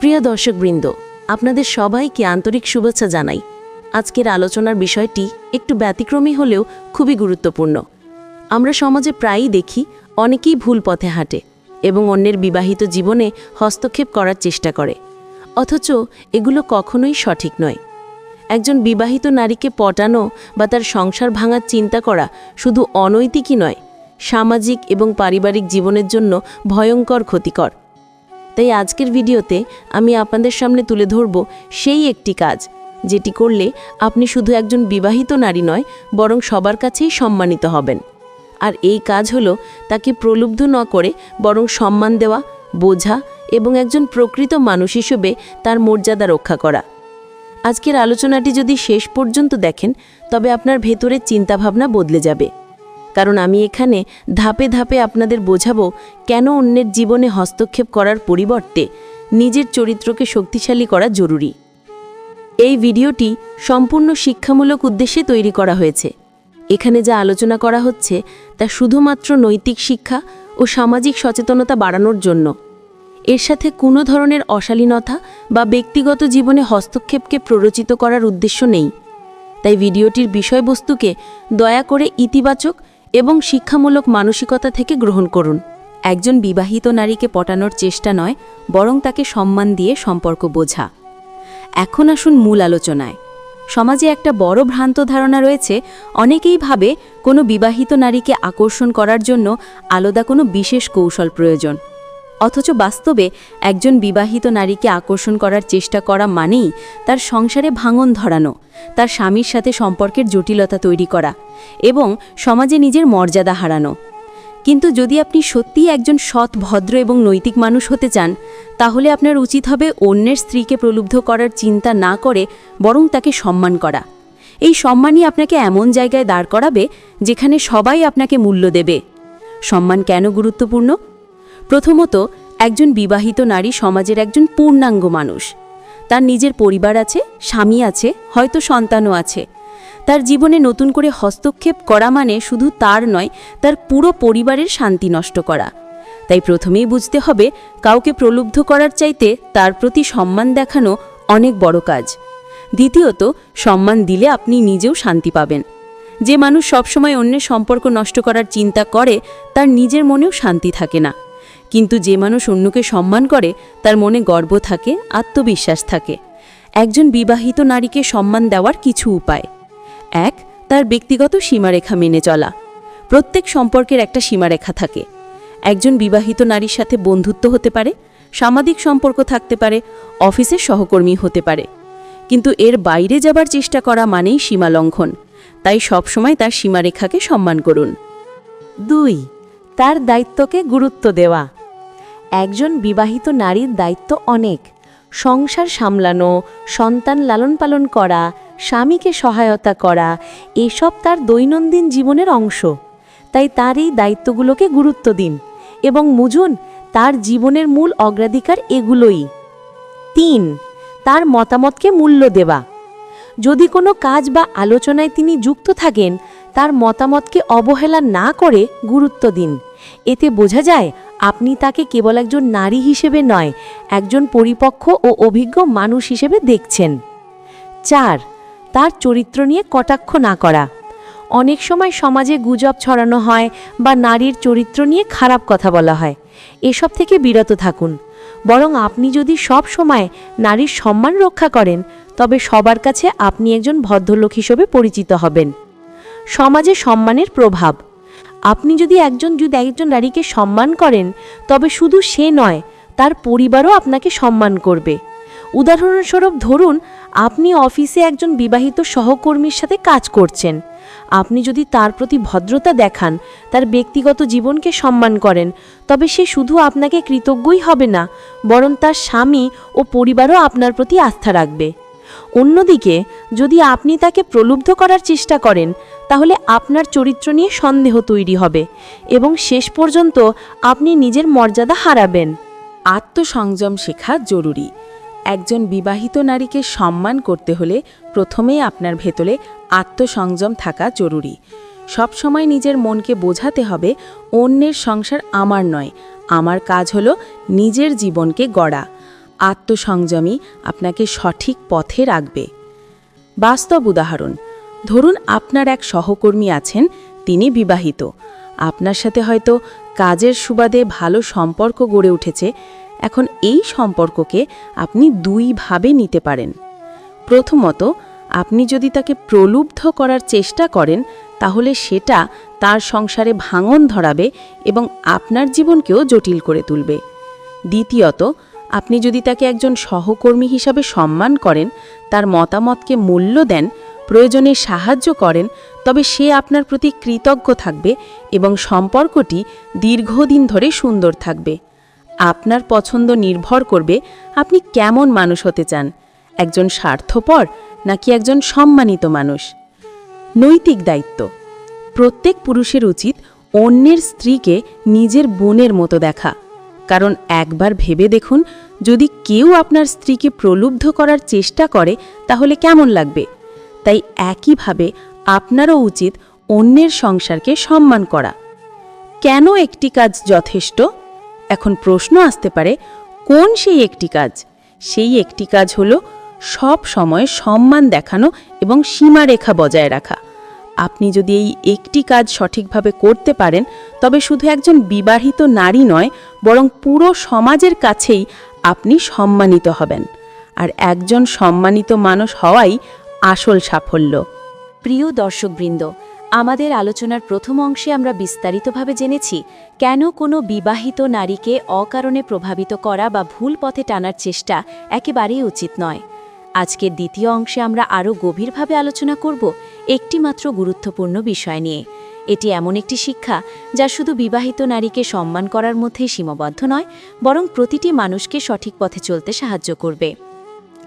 প্রিয় দর্শকবৃন্দ, আপনাদের সবাইকে আন্তরিক শুভেচ্ছা জানাই। আজকের আলোচনার বিষয়টি একটু ব্যতিক্রমী হলেও খুবই গুরুত্বপূর্ণ। আমরা সমাজে প্রায়ই দেখি, অনেকেই ভুল পথে হাঁটে এবং অন্যের বিবাহিত জীবনে হস্তক্ষেপ করার চেষ্টা করে। অথচ এগুলো কখনোই সঠিক নয়। একজন বিবাহিত নারীকে পটানো বা তার সংসার ভাঙার চিন্তা করা শুধু অনৈতিকই নয়, সামাজিক এবং পারিবারিক জীবনের জন্য ভয়ঙ্কর ক্ষতিকর। তাই আজকের ভিডিওতে আমি আপনাদের সামনে তুলে ধরব সেই একটি কাজ, যেটি করলে আপনি শুধু একজন বিবাহিত নারী নয়, বরং সবার কাছেই সম্মানিত হবেন। আর এই কাজ হলো তাকে প্রলুব্ধ ন করে বরং সম্মান দেওয়া, বোঝা এবং একজন প্রকৃত মানুষ হিসেবে তার মর্যাদা রক্ষা করা। আজকের আলোচনাটি যদি শেষ পর্যন্ত দেখেন, তবে আপনার ভেতরের চিন্তাভাবনা বদলে যাবে। কারণ আমি এখানে ধাপে ধাপে আপনাদের বোঝাবো কেন অন্যের জীবনে হস্তক্ষেপ করার পরিবর্তে নিজের চরিত্রকে শক্তিশালী করা জরুরি। এই ভিডিওটি সম্পূর্ণ শিক্ষামূলক উদ্দেশ্যে তৈরি করা হয়েছে। এখানে যা আলোচনা করা হচ্ছে তা শুধুমাত্র নৈতিক শিক্ষা ও সামাজিক সচেতনতা বাড়ানোর জন্য। এর সাথে কোনো ধরনের অশালীনতা বা ব্যক্তিগত জীবনে হস্তক্ষেপকে প্ররোচিত করার উদ্দেশ্য নেই। তাই ভিডিওটির বিষয়বস্তুকে দয়া করে ইতিবাচক এবং শিক্ষামূলক মানসিকতা থেকে গ্রহণ করুন। একজন বিবাহিত নারীকে পটানোর চেষ্টা নয়, বরং তাকে সম্মান দিয়ে সম্পর্ক বোঝা। এখন আসুন মূল আলোচনায়। সমাজে একটা বড় ভ্রান্ত ধারণা রয়েছে, অনেকেই ভাবে কোনো বিবাহিত নারীকে আকর্ষণ করার জন্য আলাদা কোনো বিশেষ কৌশল প্রয়োজন। অথচ বাস্তবে একজন বিবাহিত নারীকে আকর্ষণ করার চেষ্টা করা মানেই তার সংসারে ভাঙন ধরানো, তার স্বামীর সাথে সম্পর্কের জটিলতা তৈরি করা এবং সমাজে নিজের মর্যাদা হারানো। কিন্তু যদি আপনি সত্যিই একজন সৎ, ভদ্র এবং নৈতিক মানুষ হতে চান, তাহলে আপনার উচিত হবে অন্যের স্ত্রীকে প্রলুব্ধ করার চিন্তা না করে বরং তাকে সম্মান করা। এই সম্মানই আপনাকে এমন জায়গায় দাঁড় করাবে যেখানে সবাই আপনাকে মূল্য দেবে। সম্মান কেন গুরুত্বপূর্ণ? প্রথমত, একজন বিবাহিত নারী সমাজের একজন পূর্ণাঙ্গ মানুষ। তার নিজের পরিবার আছে, স্বামী আছে, হয়তো সন্তানও আছে। তার জীবনে নতুন করে হস্তক্ষেপ করা মানে শুধু তার নয়, তার পুরো পরিবারের শান্তি নষ্ট করা। তাই প্রথমেই বুঝতে হবে, কাউকে প্রলুব্ধ করার চাইতে তার প্রতি সম্মান দেখানো অনেক বড় কাজ। দ্বিতীয়ত, সম্মান দিলে আপনি নিজেও শান্তি পাবেন। যে মানুষ সবসময় অন্যের সম্পর্ক নষ্ট করার চিন্তা করে, তার নিজের মনেও শান্তি থাকে না। কিন্তু যে মানুষ অন্যকে সম্মান করে, তার মনে গর্ব থাকে, আত্মবিশ্বাস থাকে। একজন বিবাহিত নারীকে সম্মান দেওয়ার কিছু উপায়। এক, তার ব্যক্তিগত সীমারেখা মেনে চলা। প্রত্যেক সম্পর্কের একটা সীমারেখা থাকে। একজন বিবাহিত নারীর সাথে বন্ধুত্ব হতে পারে, সামাজিক সম্পর্ক থাকতে পারে, অফিসের সহকর্মী হতে পারে। কিন্তু এর বাইরে যাবার চেষ্টা করা মানেই সীমা লঙ্ঘন তাই সবসময় তার সীমারেখাকে সম্মান করুন। দুই, তার দায়িত্বকে গুরুত্ব দেওয়া। একজন বিবাহিত নারীর দায়িত্ব অনেক। সংসার সামলানো, সন্তান লালন পালন করা, স্বামীকে সহায়তা করা, এসব তার দৈনন্দিন জীবনের অংশ। তাই তার এই দায়িত্বগুলোকে গুরুত্ব দিন এবং মুজুন তার জীবনের মূল অগ্রাধিকার এগুলোই। তিন, তার মতামতকে মূল্য দেওয়া। যদি কোনো কাজ বা আলোচনায় তিনি যুক্ত থাকেন, তার মতামতকে অবহেলা না করে গুরুত্ব দিন। এতে বোঝা যায়, আপনি তাকে কেবল একজন নারী হিসেবে নয়, একজন পরিপক্ক ও অভিজ্ঞ মানুষ হিসেবে দেখছেন। চার, তার চরিত্র নিয়ে কটাক্ষ না করা। অনেক সময় সমাজে গুজব ছড়ানো হয় বা নারীর চরিত্র নিয়ে খারাপ কথা বলা হয়। এসব থেকে বিরত থাকুন। বরং আপনি যদি সব সময় নারীর সম্মান রক্ষা করেন, তবে সবার কাছে আপনি একজন ভদ্রলোক হিসেবে পরিচিত হবেন। সমাজে সম্মানের প্রভাব। আপনি যদি একজন যদি একজন নারীকে সম্মান করেন, তবে শুধু সে নয়, তার পরিবারও আপনাকে সম্মান করবে। উদাহরণস্বরূপ ধরুন আপনি অফিসে একজন বিবাহিত সহকর্মীর সাথে কাজ করছেন। আপনি যদি তার প্রতি ভদ্রতা দেখান, তার ব্যক্তিগত জীবনকে সম্মান করেন, তবে সে শুধু আপনাকে কৃতজ্ঞই হবে না, বরং তার স্বামী ও পরিবারও আপনার প্রতি আস্থা রাখবে। অন্যদিকে, যদি আপনি তাকে প্রলুব্ধ করার চেষ্টা করেন, তাহলে আপনার চরিত্র নিয়ে সন্দেহ তৈরি হবে এবং শেষ পর্যন্ত আপনি নিজের মর্যাদা হারাবেন। আত্মসংযম শেখা জরুরি। একজন বিবাহিত নারীকে সম্মান করতে হলে প্রথমেই আপনার ভেতরে আত্মসংযম থাকা জরুরি। সবসময় নিজের মনকে বোঝাতে হবে, অন্যের সংসার আমার নয়, আমার কাজ হলো নিজের জীবনকে গড়া। আত্মসংযমই আপনাকে সঠিক পথে রাখবে। বাস্তব উদাহরণ, ধরুন আপনার এক সহকর্মী আছেন, তিনি বিবাহিত। আপনার সাথে হয়তো কাজের সুবাদে ভালো সম্পর্ক গড়ে উঠেছে এখন এই সম্পর্ককে আপনি দুইভাবে নিতে পারেন। প্রথমত, আপনি যদি তাকে প্রলুব্ধ করার চেষ্টা করেন, তাহলে সেটা তার সংসারে ভাঙন ধরাবে এবং আপনার জীবনকেও জটিল করে তুলবে। দ্বিতীয়ত, আপনি যদি তাকে একজন সহকর্মী হিসাবে সম্মান করেন, তার মতামতকে মূল্য দেন, প্রয়োজনে সাহায্য করেন, তবে সে আপনার প্রতি কৃতজ্ঞ থাকবে এবং সম্পর্কটি দীর্ঘদিন ধরে সুন্দর থাকবে। আপনার পছন্দ নির্ভর করবে আপনি কেমন মানুষ হতে চান, একজন স্বার্থপর নাকি একজন সম্মানিত মানুষ। নৈতিক দায়িত্ব। প্রত্যেক পুরুষের উচিত অন্যের স্ত্রীকে নিজের বোনের মতো দেখা। কারণ একবার ভেবে দেখুন, যদি কেউ আপনার স্ত্রীকে প্রলুব্ধ করার চেষ্টা করে, তাহলে কেমন লাগবে? তাই একইভাবে আপনারও উচিত অন্যের সংসারকে সম্মান করা। কেন একটি কাজ যথেষ্ট? এখন প্রশ্ন আসতে পারে, কোন সেই একটি কাজ? সেই একটি কাজ হলো সব সময় সম্মান দেখানো এবং সীমারেখা বজায় রাখা। আপনি যদি এই একটি কাজ সঠিকভাবে করতে পারেন, তবে শুধু একজন বিবাহিত নারী নয়, বরং পুরো সমাজের কাছেই আপনি সম্মানিত হবেন। আর একজন সম্মানিত মানুষ হওয়াই আসল সাফল্য। প্রিয় দর্শকবৃন্দ আমাদের আলোচনার প্রথম অংশে আমরা বিস্তারিতভাবে জেনেছি কেন কোনো বিবাহিত নারীকে অকারণে প্রভাবিত করা বা ভুল পথে টানার চেষ্টা একেবারেই উচিত নয়। আজকের দ্বিতীয় অংশে আমরা আরও গভীরভাবে আলোচনা করব একটি মাত্র গুরুত্বপূর্ণ বিষয় নিয়ে। এটি এমন একটি শিক্ষা যা শুধু বিবাহিত নারীকে সম্মান করার মধ্যেই সীমাবদ্ধ নয়, বরং প্রতিটি মানুষকে সঠিক পথে চলতে সাহায্য করবে।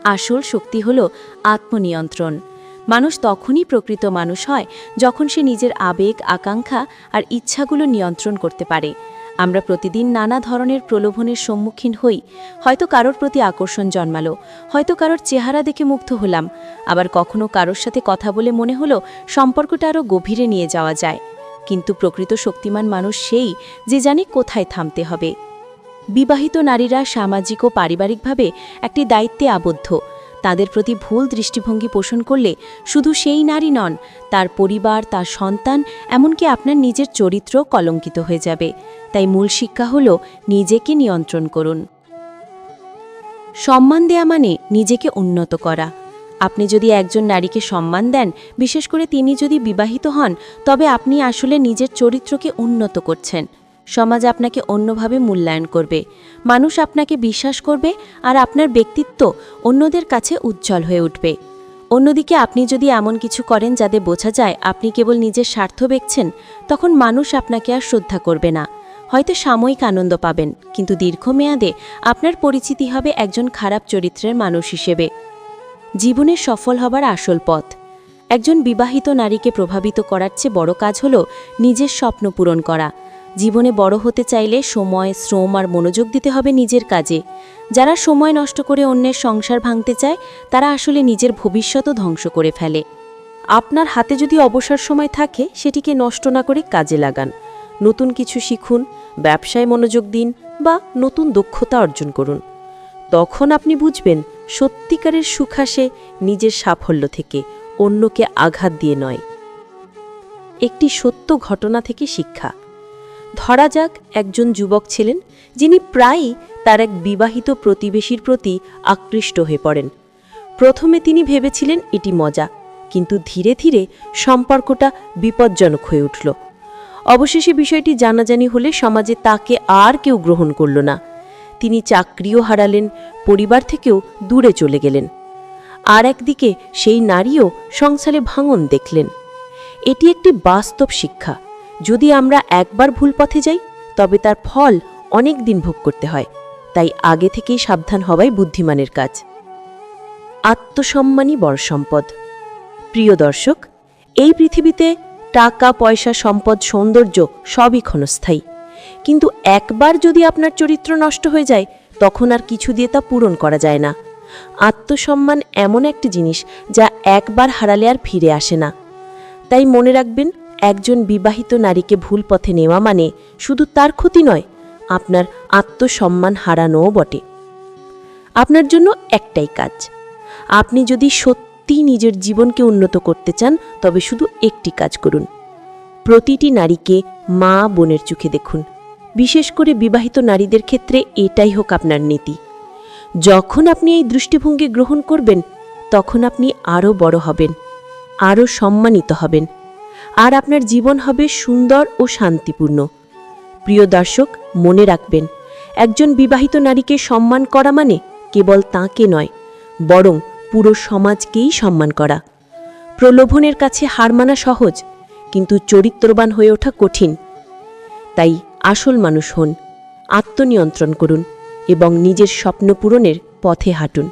আসল শক্তি হল আত্মনিয়ন্ত্রণ। মানুষ তখনই প্রকৃত মানুষ হয় যখন সে নিজের আবেগ, আকাঙ্ক্ষা আর ইচ্ছাগুলো নিয়ন্ত্রণ করতে পারে। আমরা প্রতিদিন নানা ধরনের প্রলোভনের সম্মুখীন হই। হয়তো কারোর প্রতি আকর্ষণ জন্মালো, হয়তো কারোর চেহারা দেখে মুগ্ধ হলাম, আবার কখনো কারোর সাথে কথা বলে মনে হলো সম্পর্কটা আরও গভীরে নিয়ে যাওয়া যায়। কিন্তু প্রকৃত শক্তিমান মানুষ সেই যে জানে কোথায় থামতে হবে। বিবাহিত নারীরা সামাজিক ও পারিবারিকভাবে একটি দায়িত্বে আবদ্ধ। তাদের প্রতি ভুল দৃষ্টিভঙ্গি পোষণ করলে শুধু সেই নারী নন, তার পরিবার, তার সন্তান, এমনকি আপনার নিজের চরিত্র কলঙ্কিত হয়ে যাবে। তাই মূল শিক্ষা হল নিজেকে নিয়ন্ত্রণ করুন। সম্মান দেয়া মানে নিজেকে উন্নত করা। আপনি যদি একজন নারীকে সম্মান দেন, বিশেষ করে তিনি যদি বিবাহিত হন, তবে আপনি আসলে নিজের চরিত্রকে উন্নত করছেন। সমাজ আপনাকে অন্যভাবে মূল্যায়ন করবে। মানুষ আপনাকে বিশ্বাস করবে আর আপনার ব্যক্তিত্ব অন্যদের কাছে উজ্জ্বল হয়ে উঠবে। অন্যদিকে আপনি যদি এমন কিছু করেন যাতে বোঝা যায় আপনি কেবল নিজের স্বার্থ দেখছেন তখন মানুষ আপনাকে আর শ্রদ্ধা করবে না। হয়তো সাময়িক আনন্দ পাবেন, কিন্তু দীর্ঘমেয়াদে আপনার পরিচিতি হবে একজন খারাপ চরিত্রের মানুষ হিসেবে। জীবনে সফল হবার আসল পথ। একজন বিবাহিত নারীকে প্রভাবিত করার চেয়ে বড় কাজ হল নিজের স্বপ্ন পূরণ করা। জীবনে বড় হতে চাইলে সময়, শ্রম আর মনোযোগ দিতে হবে নিজের কাজে। যারা সময় নষ্ট করে অন্যের সংসার ভাঙতে চায়, তারা আসলে নিজের ভবিষ্যতও ধ্বংস করে ফেলে। আপনার হাতে যদি অবসর সময় থাকে, সেটিকে নষ্ট না করে কাজে লাগান। নতুন কিছু শিখুন, ব্যবসায় মনোযোগ দিন বা নতুন দক্ষতা অর্জন করুন। তখন আপনি বুঝবেন, সত্যিকারের সুখ আসে নিজের সাফল্য থেকে, অন্যকে আঘাত দিয়ে নয়। একটি সত্য ঘটনা থেকে শিক্ষা। ধরা যাক একজন যুবক ছিলেন, যিনি প্রায়ই তার এক বিবাহিত প্রতিবেশীর প্রতি আকৃষ্ট হয়ে পড়েন। প্রথমে তিনি ভেবেছিলেন এটি মজা, কিন্তু ধীরে ধীরে সম্পর্কটা বিপজ্জনক হয়ে উঠল। অবশেষে বিষয়টি জানাজানি হলে সমাজে তাকে আর কেউ গ্রহণ করল না। তিনি চাকরিও হারালেন, পরিবার থেকেও দূরে চলে গেলেন। আর একদিকে সেই নারীও সংসারে ভাঙন দেখলেন। এটি একটি বাস্তব শিক্ষা যদি আমরা একবার ভুল পথে যাই, তবে তার ফল অনেক দিন ভোগ করতে হয়। তাই আগে থেকেই সাবধান হওয়াই বুদ্ধিমানের কাজ। আত্মসম্মানই বড় সম্পদ। প্রিয় দর্শক, এই পৃথিবীতে টাকা, পয়সা, সম্পদ, সৌন্দর্য সবই ক্ষণস্থায়ী। কিন্তু একবার যদি আপনার চরিত্র নষ্ট হয়ে যায়, তখন আর কিছু দিয়ে তা পূরণ করা যায় না। আত্মসম্মান এমন একটি জিনিস যা একবার হারালে আর ফিরে আসে না। তাই মনে রাখবেন একজন বিবাহিত নারীকে ভুল পথে নেওয়া মানে শুধু তার ক্ষতি নয়, আপনার আত্মসম্মান হারানোও বটে। আপনার জন্য একটাই কাজ। আপনি যদি সত্যি নিজের জীবনকে উন্নত করতে চান, তবে শুধু একটি কাজ করুন। প্রতিটি নারীকে মা বোনের চোখে দেখুন। বিশেষ করে বিবাহিত নারীদের ক্ষেত্রে এটাই হোক আপনার নীতি। যখন আপনি এই দৃষ্টিভঙ্গি গ্রহণ করবেন, তখন আপনি আরও বড় হবেন, আরও সম্মানিত হবেন। আর আপনার জীবন হবে সুন্দর ও শান্তিপূর্ণ। প্রিয় দর্শক, মনে রাখবেন, একজন বিবাহিত নারীকে সম্মান করা মানে কেবল তাঁকে নয়, বরং পুরো সমাজকেই সম্মান করা। প্রলোভনের কাছে হার মানা সহজ, কিন্তু চরিত্রবান হয়ে ওঠা কঠিন। তাই আসল মানুষ হন, আত্মনিয়ন্ত্রণ করুন এবং নিজের স্বপ্ন পূরণের পথে হাঁটুন।